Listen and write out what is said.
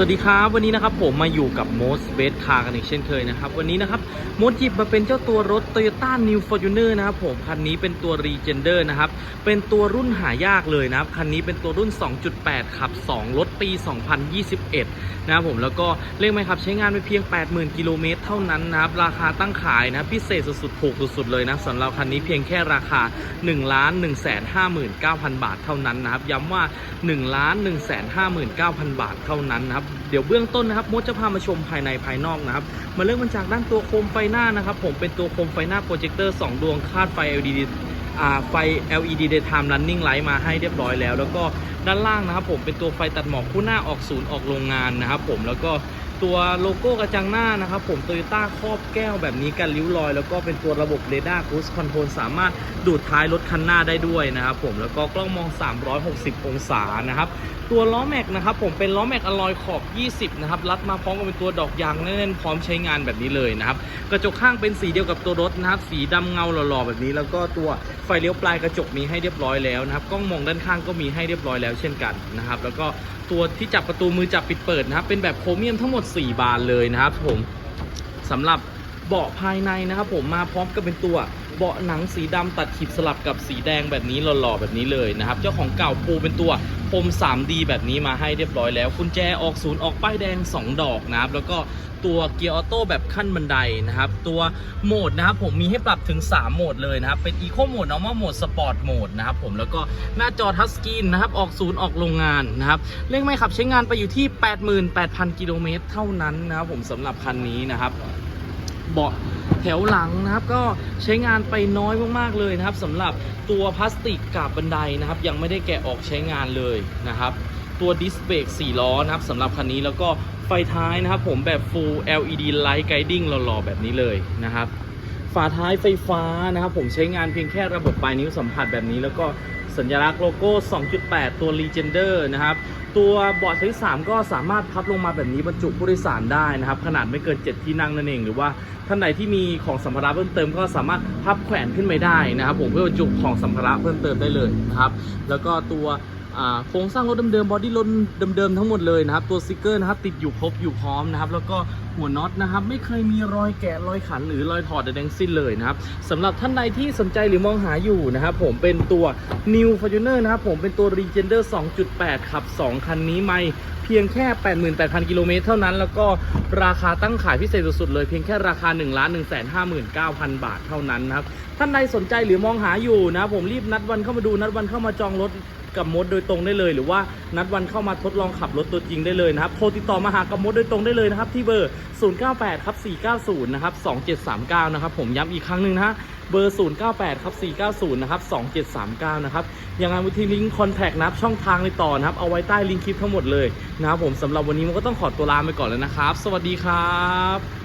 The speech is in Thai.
สวัสดีครับวันนี้นะครับผมมาอยู่กับ Most Best Car กันอีกเช่นเคยนะครับวันนี้นะครับมดหยิบมาเป็นเจ้าตัวรถ Toyota New Fortuner นะครับผมคันนี้เป็นตัว Regender นะครับเป็นตัวรุ่นหายากเลยนะครับคันนี้เป็นตัวรุ่น 2.8 ขับ 2 รถปี 2021 นะครับผมแล้วก็เลขไหมครับใช้งานไปเพียง 80,000 กิโลเมตรเท่านั้นนะครับราคาตั้งขายนะพิเศษสุดๆถูกสุดๆเลยนะสำหรับคันนี้เพียงแค่ราคา 1 1 5 9 0 0 0 บาทเท่านั้นนะครับย้ำว่า 1 1 5 9 0 0 0 บาทเท่านั้นนะครับเดี๋ยวเบื้องต้นนะครับมดจะพามาชมภายในภายนอกนะครับ มาเริ่มกันจากด้านตัวโคมไฟหน้านะครับ ผมเป็นตัวโคมไฟหน้าโปรเจคเตอร์2ดวงคาดไฟ LED อ่าไฟ LED daytime running light มาให้เรียบร้อยแล้ว แล้วก็ ด้านล่างนะครับผมเป็นตัวไฟตัดหมอกคู่หน้าออกศูนย์ออกโรงงานนะครับผมแล้วก็ตัวโลโก้กระจังหน้านะครับผมโตโยต้าครอบแก้วแบบนี้กันริ้วรอย แล้วก็เป็นตัวระบบเรดาร์ครู e คอนโทรลสามารถดูดท้ายรถคันหน้าได้ด้วยนะครับผมแล้วก็กล้องมอง 360 องศานะครับตัวล้อแม็กนะครับผมเป็นล้อแม็กอลอยขอบ 20 นะครับรัดมาพร้อมกับเป็นตัวดอกยางแน่นๆพร้อมใช้งานแบบนี้เลยนะครับกระจกข้างเป็นสีเดียวกับตัวรถนะครับสีดำเงาหล่อๆแบบนี้ แล้วก็ตัวไฟเลี้ยวปลายกระจกมีให้เรียบร้อยแล้วนะครับกล้องมองด้านข้างก็มีให้เรียบร้อยแล้วเช่นกันนะครับแล้วก็ตัวที่จับประตูมือจับปิดเปิดนะครับเป็นแบบโครเมียมทั้งหมด 4 บานเลยนะครับผมสำหรับ เบาะภายในนะครับผมมาพร้อมกับเป็นตัวเบาะหนังสีดำตัดขีดสลับกับสีแดงแบบนี้หล่อๆแบบนี้เลยนะครับ เจ้าของเก่าปูเป็นตัวพรม 3D แบบนี้มาให้เรียบร้อยแล้วกุญแจออกศูนย์ออกป้ายแดง 2 ดอกนะครับ แล้วก็ตัวเกียร์ออโต้แบบขั้นบันไดนะครับ ตัวโหมดนะครับผมมีให้ปรับถึง 3 โหมดเลยนะครับ เป็น Eco Mode Normal Mode Sport Mode นะครับผมแล้วก็หน้าจอทัชสกรีนนะครับ ออกศูนย์ออกโรงงานนะครับเร่งไม่ขับใช้งานไปอยู่ที่ 88,000 กิโลเมตรเท่านั้นนะครับผมสำหรับคันนี้นะครับ เบาะแถวหลังนะครับ ก็ใช้งานไปน้อยมากๆเลยนะครับสำหรับตัวพลาสติกกาบบันไดนะครับ ยังไม่ได้แกะออกใช้งานเลยนะครับ ตัวดิสเบรก4ล้อนะครับสำหรับคันนี้แล้วก็ไฟท้ายนะครับ ผมแบบ Full LED Light Guiding หล่อๆแบบนี้เลยนะครับ ฝาท้ายไฟฟ้านะครับ ผมใช้งานเพียงแค่ระบบปลายนิ้วสัมผัสแบบนี้แล้วก็ สัญลักษณ์โลโก้ 2.8 ตัว Legender นะครับ ตัวเบาะที่3ก็สามารถพับลงมาแบบนี้บรรจุผู้โดยสารได้นะครับ ขนาดไม่เกิน 7 ที่นั่งนั่นเอง หรือว่าท่านใดที่มีของสัมภาระเพิ่มเติมก็สามารถพับแขวนขึ้นไปได้นะครับ ผมเพื่อบรรจุของสัมภาระเพิ่มเติมได้เลยนะครับ แล้วก็ตัวโครงสร้างรถเดิมๆบอดี้รถเดิมๆทั้งหมดเลยนะครับ ตัวสติกเกอร์นะครับติดอยู่ครบอยู่พร้อมนะครับ แล้วก็ หัวน็อตนะครับไม่เคยมีรอยแกะรอยขันหรือรอยถอดใดๆทั้งสิ้นเลยนะครับสำหรับท่านใดที่สนใจหรือมองหาอยู่นะครับผมเป็นตัว New Fortuner นะครับผมเป็นตัว Regender 2.8 ขับ 2 คันนี้ไม่เพียงแค่ 88,000 กิโลเมตรเท่านั้น แล้วก็ราคาตั้งขายพิเศษสุดๆเลย เพียงแค่ราคา 1 1 5 9 0 0 0 บาทเท่านั้นนะครับ ท่านใดสนใจหรือมองหาอยู่นะผมรีบนัดวันเข้ามาดูนัดวันเข้ามาจองรถกับมดโดยตรงได้เลย หรือว่านัดวันเข้ามาทดลองขับรถตัวจริงได้เลยนะครับ โทรติดต่อมาหากับมดโดยตรงได้เลยนะครับที่เบอร์098ครับ490นะครับ2739นะครับผมย้ำอีกครั้งหนึ่งนะฮะเบอร์ 098ครับ490นะครับ2739นะครับยังไงวิธีลิงก์คอนแทคนะครับช่องทางในต่อนะครับเอาไว้ใต้ลิงก์คลิปทั้งหมดเลยนะครับผมสำหรับวันนี้มันก็ต้องขอตัวลาไปก่อนแล้วนะครับ สวัสดีครับ